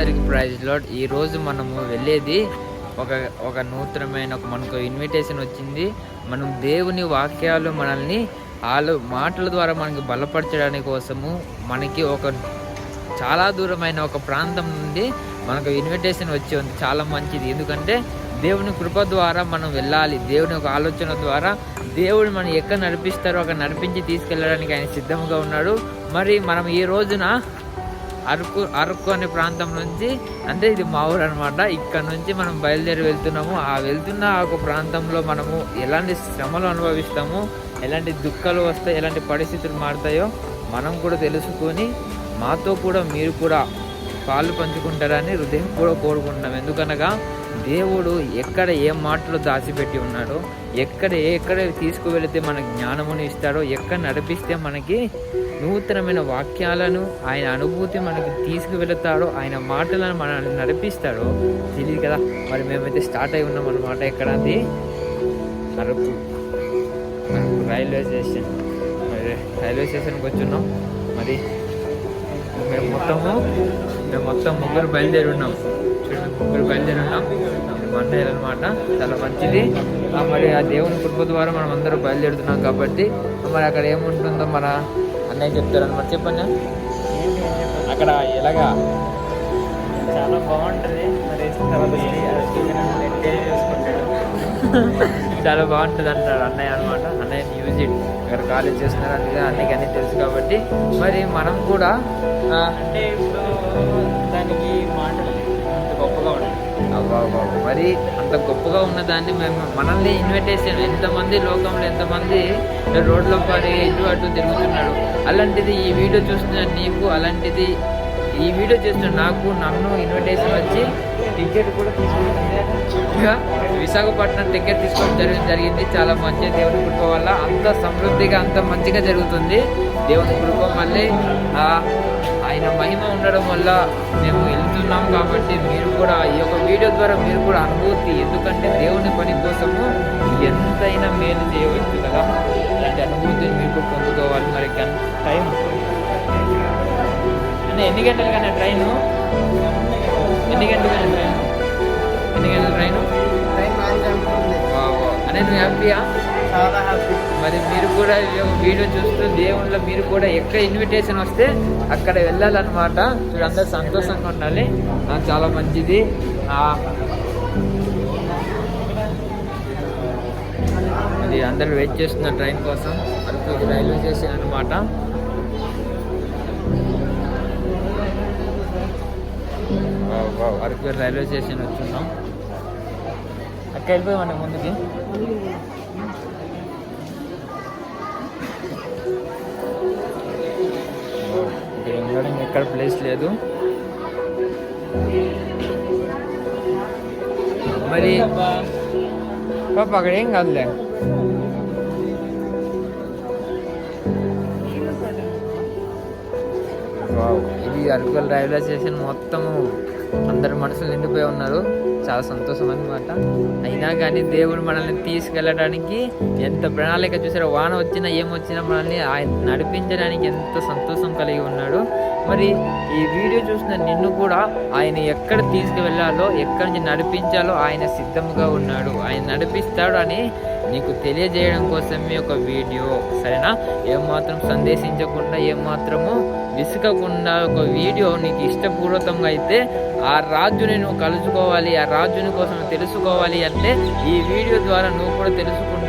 అందరికి praise load. ఈ రోజు మనము వెళ్ళేది ఒక ఒక నూతనమైన ఒక మనకు ఇన్విటేషన్ వచ్చింది. మనం దేవుని వాక్యాలు మనల్ని వాళ్ళు మాటల ద్వారా మనకి బలపరచడానికి కోసము మనకి ఒక చాలా దూరమైన ఒక ప్రాంతం నుండి మనకు ఇన్విటేషన్ వచ్చి ఉంది. చాలా మంచిది. ఎందుకంటే దేవుని కృప ద్వారా మనం వెళ్ళాలి. దేవుని ఒక ఆలోచన ద్వారా దేవుడు మనం ఎక్కడ నడిపిస్తారో అక్కడ నడిపించి తీసుకెళ్ళడానికి ఆయన సిద్ధంగా ఉన్నాడు. మరి మనం ఈ రోజున అరకు అరకు అనే ప్రాంతం నుంచి అంటే ఇది మా ఊరు అనమాట ఇక్కడ నుంచి మనం బయలుదేరి వెళ్తున్నాము. ఆ వెళ్తున్న ఆ ఒక ప్రాంతంలో మనము ఎలాంటి శ్రమలు అనుభవిస్తాము ఎలాంటి దుఃఖాలు వస్తాయి ఎలాంటి పరిస్థితులు మారుతాయో మనం కూడా తెలుసుకొని మాతో కూడా మీరు కూడా పాలు పంచుకుంటారని హృదయం కూడా కోరుకుంటున్నాం. ఎందుకనగా దేవుడు ఎక్కడ ఏ మాటలు దాచిపెట్టి ఉన్నాడో ఎక్కడ ఎక్కడ తీసుకువెళితే మనకు జ్ఞానమును ఇస్తాడో ఎక్కడ నడిపిస్తే మనకి నూతనమైన వాక్యాలను ఆయన అనుభూతి మనకి తీసుకువెళతాడో ఆయన మాటలను మనల్ని నడిపిస్తాడో తెలియదు కదా. మరి మేమైతే స్టార్ట్ అయి ఉన్నాం అనమాట ఎక్కడ అది? Araku Araku railway station. మరి రైల్వే స్టేషన్కి వచ్చున్నాం. మరి మేము మొత్తము మేము మొత్తం ముగ్గురు బయలుదేరి ఉన్నాం. చూడండి ముగ్గురు బయలుదేరి ఉన్నాం. మా అన్నయ్యలు అనమాట చాలా మంచిది. మరి ఆ దేవుని కృప ద్వారా మనం అందరూ బయలుదేరుతున్నాం కాబట్టి మరి అక్కడ ఏముంటుందో మన అన్నయ్య చెప్తారనమాట చెప్పండి. అక్కడ ఎలాగా? చాలా బాగుంటుంది. మరి చాలా బాగుంటుంది అంటాడు అన్నయ్య అనమాట అన్నయ్య మ్యూజిక్ అక్కడ కాలేజ్ చేస్తున్నారు అందుకే అన్నయ్యకి అన్నీ తెలుసు కాబట్టి మరి మనం కూడా అంటే ఇప్పుడు దానికి మాటలు గొప్పగా ఉంటుంది అవ్వ. మరి అంత గొప్పగా ఉన్న దాన్ని మేము మనల్ని ఇన్విటేషన్ ఎంతమంది లోకంలో ఎంతమంది రోడ్లో పడి ఇటు అటు తిరుగుతున్నాడు అలాంటిది ఈ వీడియో చూస్తున్న నీకు అలాంటిది ఈ వీడియో చేస్తున్న నాకు నన్ను ఇన్విటేషన్ వచ్చి టికెట్ కూడా తీసుకుంటే విశాఖపట్నం టికెట్ తీసుకోవడం జరిగింది జరిగింది. చాలా మంచి దేవుని కృప వల్ల అంత సమృద్ధిగా అంత మంచిగా జరుగుతుంది. దేవుని కృప మళ్ళీ ఆయన మహిమ ఉండడం వల్ల మేము వెళ్తున్నాం కాబట్టి మీరు కూడా ఈ యొక్క వీడియో ద్వారా మీరు కూడా అనుభూతి. ఎందుకంటే దేవుని పని కోసము ఎంతైనా మేలు చేయవచ్చు కదా. అలాంటి అనుభూతిని మీరు పొందుకోవాలి. మరి టైం. అంటే ఎన్ని గంటలు కానీ ట్రైన్? ఎన్ని గంటలు ట్రైన్? ఎన్ని గంటల ట్రైన్? అనేది నువ్వు హ్యాపీయా? చాలా హ్యాపీ. మరి మీరు కూడా వీడియో చూస్తూ దేవుళ్ళ మీరు కూడా ఎక్కడ ఇన్విటేషన్ వస్తే అక్కడ వెళ్ళాలన్నమాట. మీరు అందరు సంతోషంగా ఉండాలి. చాలా మంచిది. అది అందరూ వెయిట్ చేస్తున్న ట్రైన్ కోసం. అరకు రైల్వే స్టేషన్ అనమాట అరకు రైల్వే స్టేషన్ వచ్చున్నాం. అక్కడ వెళ్ళిపోయామండి ముందుకి. ఇక్కడ ఎక్కడ ప్లేస్ లేదు. మరి పాప అక్కడ ఏం కాదులే. ఇది అరకుల రైల్వే స్టేషన్ మొత్తము అందరి మనసులు నిండిపోయి ఉన్నారు. చాలా సంతోషం అనమాట అయినా కానీ దేవుడు మనల్ని తీసుకెళ్ళడానికి ఎంత ప్రణాళిక చూసారో వాన వచ్చినా ఏమొచ్చినా మనల్ని ఆయన నడిపించడానికి ఎంత సంతోషం కలిగి ఉన్నాడు. మరి ఈ వీడియో చూసిన నిన్ను కూడా ఆయన ఎక్కడ తీసుకువెళ్ళాలో ఎక్కడి నుంచి నడిపించాలో ఆయన సిద్ధంగా ఉన్నాడు. ఆయన నడిపిస్తాడు అని నీకు తెలియజేయడం కోసమే ఒక వీడియో. సరేనా? ఏమాత్రం సందేశించకుండా ఏమాత్రము విసుకకుండా ఒక వీడియో నీకు ఇష్టపూర్వకంగా అయితే ఆ రాజుని నువ్వు కలుసుకోవాలి ఆ రాజుని కోసం తెలుసుకోవాలి అంటే ఈ వీడియో ద్వారా నువ్వు కూడా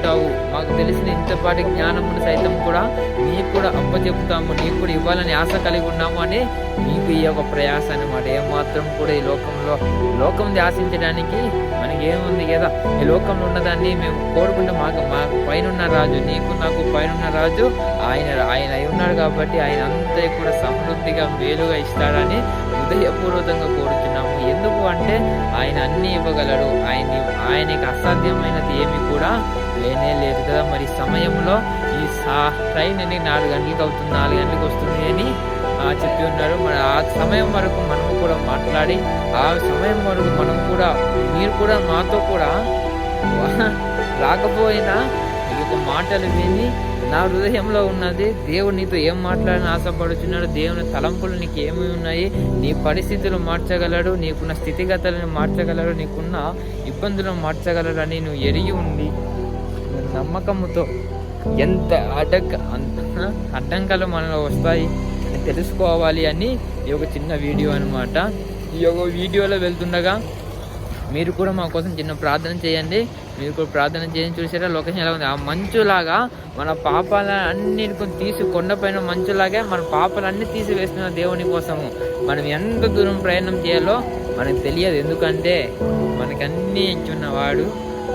ఉంటావు. మాకు తెలిసిన ఇంతపాటి జ్ఞానమును సైతం కూడా నీకు కూడా అప్పచెప్తాము నీకు కూడా ఇవ్వాలని ఆశ కలిగి ఉన్నాము అని నీకు ఈ యొక్క ప్రయాస అనమాట ఏమాత్రం కూడా ఈ లోకంలో లోకం ఆశించడానికి మనకి ఏముంది కదా? ఈ లోకంలో ఉన్నదాన్ని మేము కోరుకుంటే. మాకు మా పైన రాజు నీకు నాకు పైన రాజు ఆయన ఆయన అయి ఉన్నాడు కాబట్టి ఆయన అంతా కూడా సమృద్ధిగా మేలుగా ఇస్తాడని హృదయపూర్వకంగా కోరుతున్నాము ఎందుకు అంటే ఆయన అన్నీ ఇవ్వగలడు. ఆయన ఆయనకి అసాధ్యమైనది ఏమి కూడా లేనే లేదు కదా మరి సమయంలో ఈ సా ట్రైన్ అని నాలుగు గంటలకు అవుతుంది నాలుగు గంటలకు వస్తుంది అని ఆ, చెప్పి ఉన్నారు. మరి ఆ సమయం వరకు మనం కూడా మాట్లాడి ఆ సమయం వరకు మనం కూడా మీరు కూడా మాతో కూడా రాకపోయినా మీకు యొక్క మాటలు విని నా హృదయంలో ఉన్నది దేవుడు నీతో ఏం మాట్లాడని ఆశపడుచున్నాడు దేవుని తలంపులు నీకు ఏమి ఉన్నాయి నీ పరిస్థితులు మార్చగలడు నీకున్న స్థితిగతులను మార్చగలడు నీకున్న ఇబ్బందులను మార్చగలడు అని నువ్వు ఎరిగి ఉండి నమ్మకముతో ఎంత అడ్డంక అంత అడ్డంకాలు మనలో వస్తాయి అని తెలుసుకోవాలి అని ఈ ఒక చిన్న వీడియో అన్నమాట. ఈ యొక్క వీడియోలో వెళ్తుండగా మీరు కూడా మా కోసం చిన్న ప్రార్థన చేయండి. మీరు కూడా ప్రార్థన చేయండి. చూసారా? లొకేషన్ ఎలా ఉంది? ఆ మంచులాగా మన పాపాలన్నీ తీసి కొండపైన మంచులాగా మన పాపాలన్నీ తీసివేస్తున్న దేవుని కోసము మనం ఎంత దూరం ప్రయాణం చేయాలో మనకు తెలియదు. ఎందుకంటే మనకన్నీ ఇచ్చున్నవాడు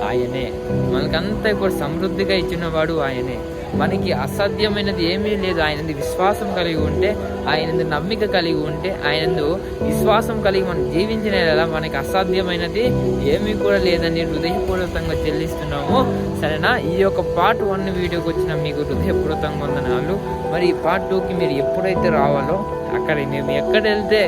ఆయనే. మనకంతా ఇప్పుడు సమృద్ధిగా ఇచ్చినవాడు ఆయనే. మనకి అసాధ్యమైనది ఏమీ లేదు. ఆయనది విశ్వాసం కలిగి ఉంటే ఆయన నమ్మిక కలిగి ఉంటే ఆయనందు విశ్వాసం కలిగి మనం జీవించిన మనకి అసాధ్యమైనది ఏమీ కూడా లేదని హృదయపూర్వకంగా చెల్లిస్తున్నాము. సరేనా? ఈ యొక్క పార్ట్ వన్ వీడియోకి వచ్చిన మీకు హృదయపూర్వకంగా వందనాలు. మరి ఈ పార్ట్ టూకి మీరు ఎప్పుడైతే రావాలో అక్కడ మేము ఎక్కడ వెళ్తే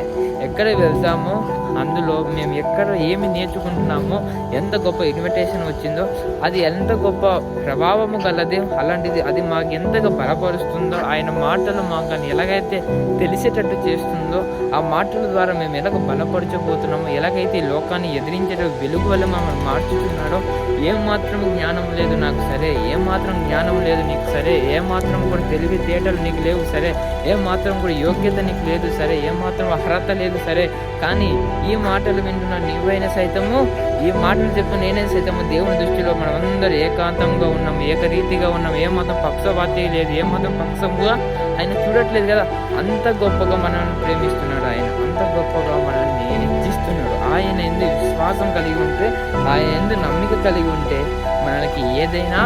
ఎక్కడ వెళ్తామో అందులో మేము ఎక్కడ ఏమి నేర్చుకుంటున్నామో ఎంత గొప్ప ఇన్విటేషన్ వచ్చిందో అది ఎంత గొప్ప ప్రభావము గలది అలాంటిది అది మాకు ఎంతగా బలపరుస్తుందో ఆయన మాటలు మాకు అని ఎలాగైతే తెలిసేటట్టు చేస్తుందో ఆ మాటల ద్వారా మేము ఎలాగ బలపరచబోతున్నామో ఎలాగైతే ఈ లోకాన్ని ఎదిరించే వెలుగు వల్ల మమ్మల్ని మార్చుతున్నాడో ఏం మాత్రం జ్ఞానం లేదు నాకు సరే ఏమాత్రం జ్ఞానం లేదు నీకు సరే ఏ మాత్రం కూడా తెలివి తేటలు నీకు లేవు సరే ఏ మాత్రం కూడా యోగ్యత నీకు లేదు సరే ఏ మాత్రం అర్హత లేదు సరే కానీ ఈ మాటలు వింటున్న నీవైనా సైతము ఈ మాటలు చెప్పిన నేనే సైతము దేవుని దృష్టిలో మనమందరూ ఏకాంతంగా ఉన్నాం ఏకరీతిగా ఉన్నాం ఏ మాత్రం పక్షపాతి లేదు ఏ మాత్రం పక్షంగా ఆయన చూడట్లేదు కదా. అంత గొప్పగా మనల్ని ప్రేమిస్తున్నాడు ఆయన. అంత గొప్పగా మనల్ని హెచ్చిస్తున్నాడు ఆయన ఎందు విశ్వాసం కలిగి ఉంటే ఆయన ఎందు నమ్మిక కలిగి ఉంటే మనకి ఏదైనా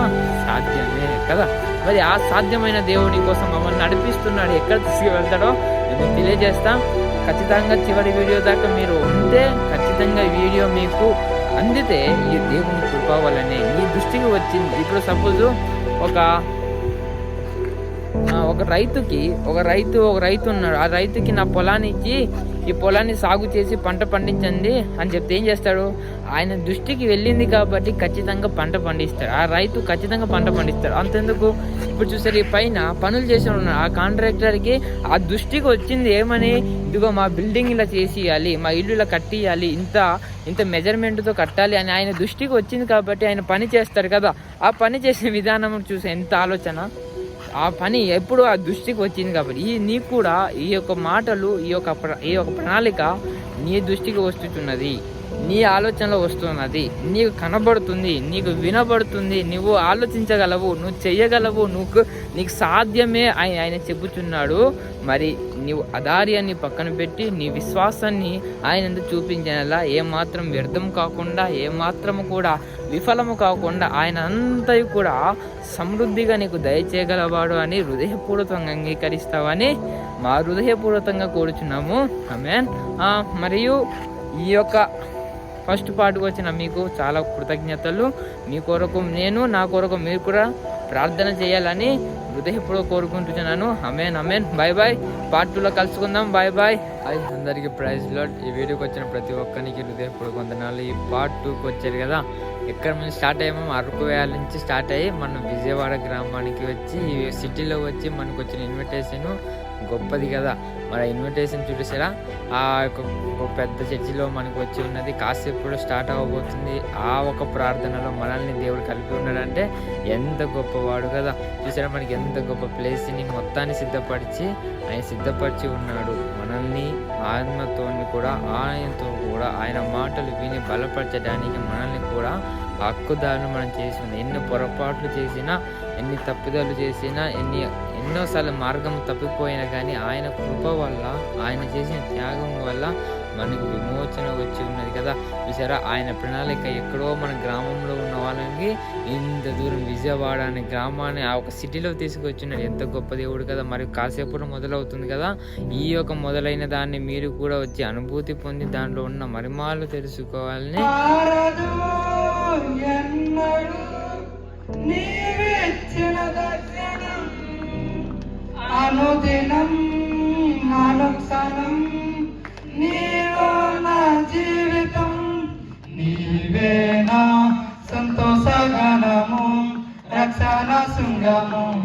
సాధ్యమే కదా. మరి ఆ సాధ్యమైన దేవుని కోసం మమ్మల్ని నడిపిస్తున్నాడు. ఎక్కడ తీసుకువెళ్తాడో నేను తెలియజేస్తాం. ఖచ్చితంగా చివరి వీడియో దాకా మీరు ఉంటే ఖచ్చితంగా వీడియో మీకు అందితే ఈ దేవుని కృప వల్లనే ఈ దృష్టికి వచ్చింది. ఇప్పుడు సపోజ్ ఒక ఒక రైతుకి ఒక రైతు ఒక రైతు ఉన్నాడు. ఆ రైతుకి నా పొలాన్ని ఇచ్చి ఈ పొలాన్ని సాగు చేసి పంట పండించండి అని చెప్తే ఏం చేస్తాడు? ఆయన దృష్టికి వెళ్ళింది కాబట్టి ఖచ్చితంగా పంట పండిస్తాడు. ఆ రైతు ఖచ్చితంగా పంట పండిస్తాడు. అంతెందుకు? ఇప్పుడు చూసారు ఈ పైన పనులు చేసి ఉన్నాడు. ఆ కాంట్రాక్టర్కి ఆ దృష్టికి వచ్చింది ఏమని? ఇదిగో మా బిల్డింగ్ ఇలా చేసియాలి మా ఇల్లు ఇలా కట్టియాలి ఇంత ఇంత మెజర్మెంట్తో కట్టాలి అని ఆయన దృష్టికి వచ్చింది కాబట్టి ఆయన పని చేస్తాడు కదా. ఆ పని చేసే విధానం చూసి ఎంత ఆలోచన? ఆ పని ఎప్పుడు ఆ దృష్టికి వచ్చింది కాబట్టి ఈ నీకు కూడా ఈ యొక్క మాటలు ఈ యొక్క ప్ర- ఈ యొక్క ప్రణాళిక నీ దృష్టికి వస్తున్నది నీ ఆలోచనలో వస్తున్నది. నీకు కనబడుతుంది నీకు వినబడుతుంది నువ్వు ఆలోచించగలవు నువ్వు చేయగలవు నువ్వు నీకు సాధ్యమే ఆయన ఆయన చెబుతున్నాడు. మరి నీవు అధార్యాన్ని పక్కన పెట్టి నీ విశ్వాసాన్ని ఆయన ఎందుకు చూపించేలా ఏమాత్రం వ్యర్థం కాకుండా ఏమాత్రం కూడా విఫలము కాకుండా ఆయన అంతయు కూడా సమృద్ధిగా నీకు దయచేయగలవాడు అని హృదయపూర్వకంగా అంగీకరిస్తావని మా హృదయపూర్వకంగా కోరుచున్నాము. ఆమెన్. మరియు ఈ యొక్క ఫస్ట్ పార్ట్కి వచ్చిన మీకు చాలా కృతజ్ఞతలు. మీ కొరకు నేను నా కొరకు మీరు కూడా ప్రార్థన చేయాలని హృదయపూర్వక కోరుకుంటున్నాను. Amen amen bye bye part టూలో కలుసుకుందాం. బాయ్ బాయ్ హాయ్ అందరికీ ప్రైజ్ లాట్ ఈ వీడియోకి వచ్చిన ప్రతి ఒక్కరికి హృదయపూర్వక వందనాలు ఈ పార్ట్ టూకి వచ్చారు కదా. ఎక్కడ నుంచి స్టార్ట్ అయ్యామో. అరకు వేయాల నుంచి స్టార్ట్ అయ్యి మనం విజయవాడ గ్రామానికి వచ్చి ఈ సిటీలో వచ్చి మనకు వచ్చిన ఇన్విటేషన్ గొప్పది కదా. మరి ఇన్విటేషన్ చూసారా ఆ యొక్క పెద్ద చర్చిలో మనకు వచ్చి ఉన్నది. కాసేపు కూడా స్టార్ట్ అవ్వబోతుంది. ఆ ఒక ప్రార్థనలో మనల్ని దేవుడు కలిపి ఉన్నాడంటే ఎంత గొప్పవాడు కదా. చూసారా మనకి ఎంత గొప్ప ప్లేస్ని మొత్తాన్ని సిద్ధపరిచి ఆయన సిద్ధపరిచి ఉన్నాడు. మనల్ని ఆత్మతో కూడా ఆయనతో కూడా ఆయన మాటలు విని బలపరచడానికి మనల్ని కూడా హక్కుదారులు మనం చేస్తుంది ఎన్ని పొరపాట్లు చేసినా ఎన్ని తప్పుదలు చేసినా ఎన్ని ఎన్నోసార్లు మార్గం తప్పిపోయినా కానీ ఆయన కృప వల్ల ఆయన చేసిన త్యాగం వల్ల మనకు విమోచన వచ్చి ఉన్నది కదా. చూసారా? ఆయన ప్రణాళిక ఎక్కడో మన గ్రామంలో ఉన్న వాళ్ళకి ఇంత దూరం విజయవాడ అనే గ్రామాన్ని ఆ ఒక సిటీలో తీసుకొచ్చినాడు. ఎంత గొప్ప దేవుడు కదా. మరి కాసేపు మొదలవుతుంది కదా. ఈ యొక్క మొదలైన దాన్ని మీరు కూడా వచ్చి అనుభూతి పొంది దాంట్లో ఉన్న మరిమాలు తెలుసుకోవాలని అనుదినం ఎన్నడు నీవిచ్చిన Sana Sungamo.